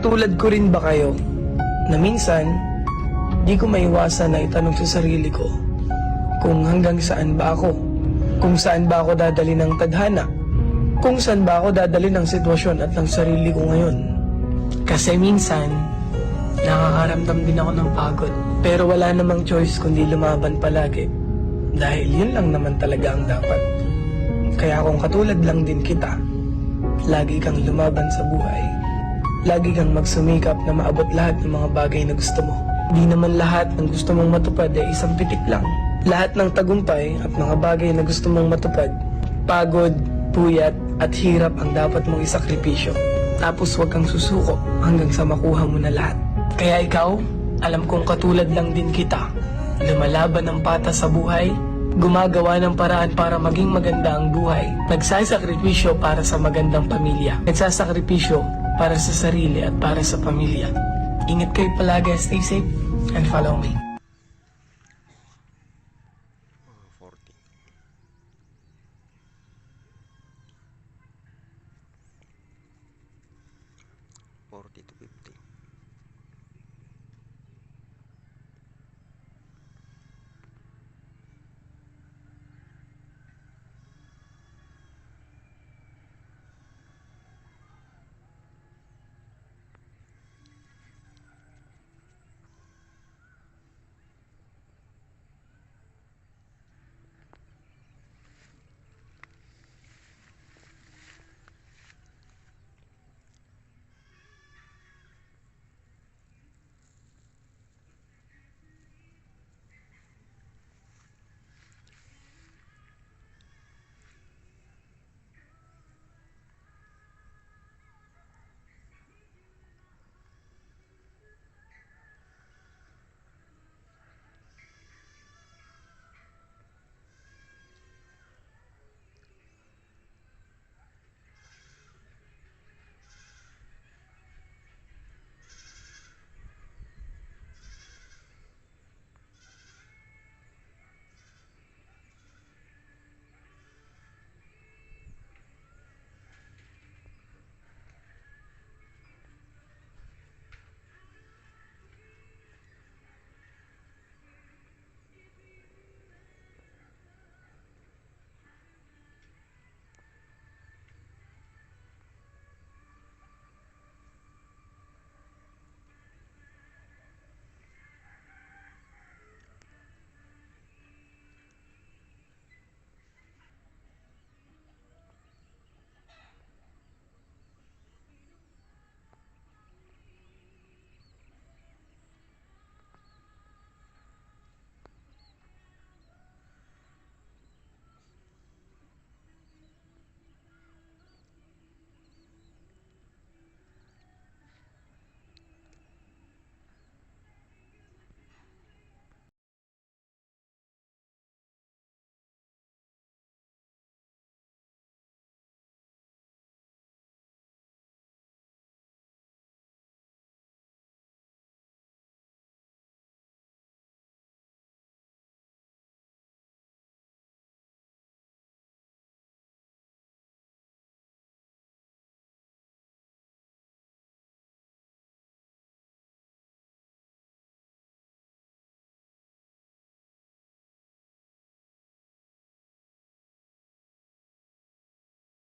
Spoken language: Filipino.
Katulad ko rin ba kayo na minsan di ko maiwasan na itanong sa sarili ko kung hanggang saan ba ako, kung saan ba ako dadali ng tadhana, kung saan ba ako dadali ng sitwasyon at ng sarili ko ngayon. Kasi minsan, nakakaramdam din ako ng pagod. Pero wala namang choice kundi lumaban palagi. Dahil yun lang naman talaga ang dapat. Kaya kung katulad lang din kita, lagi kang lumaban sa buhay. Lagi kang magsumikap na maabot lahat ng mga bagay na gusto mo. Di naman lahat ng gusto mong matupad ay isang pitik lang. Lahat ng tagumpay at mga bagay na gusto mong matupad, pagod, puyat at hirap ang dapat mong isakripisyo. Tapos huwag kang susuko hanggang sa makuha mo na lahat. Kaya ikaw, alam kong katulad lang din kita. Lumalaban ng pata sa buhay, gumagawa ng paraan para maging maganda ang buhay. Nagsasakripisyo para sa magandang pamilya. Nagsasakripisyo para sa sarili at para sa pamilya. Ingat kayo palagi, stay safe, and follow me. 40.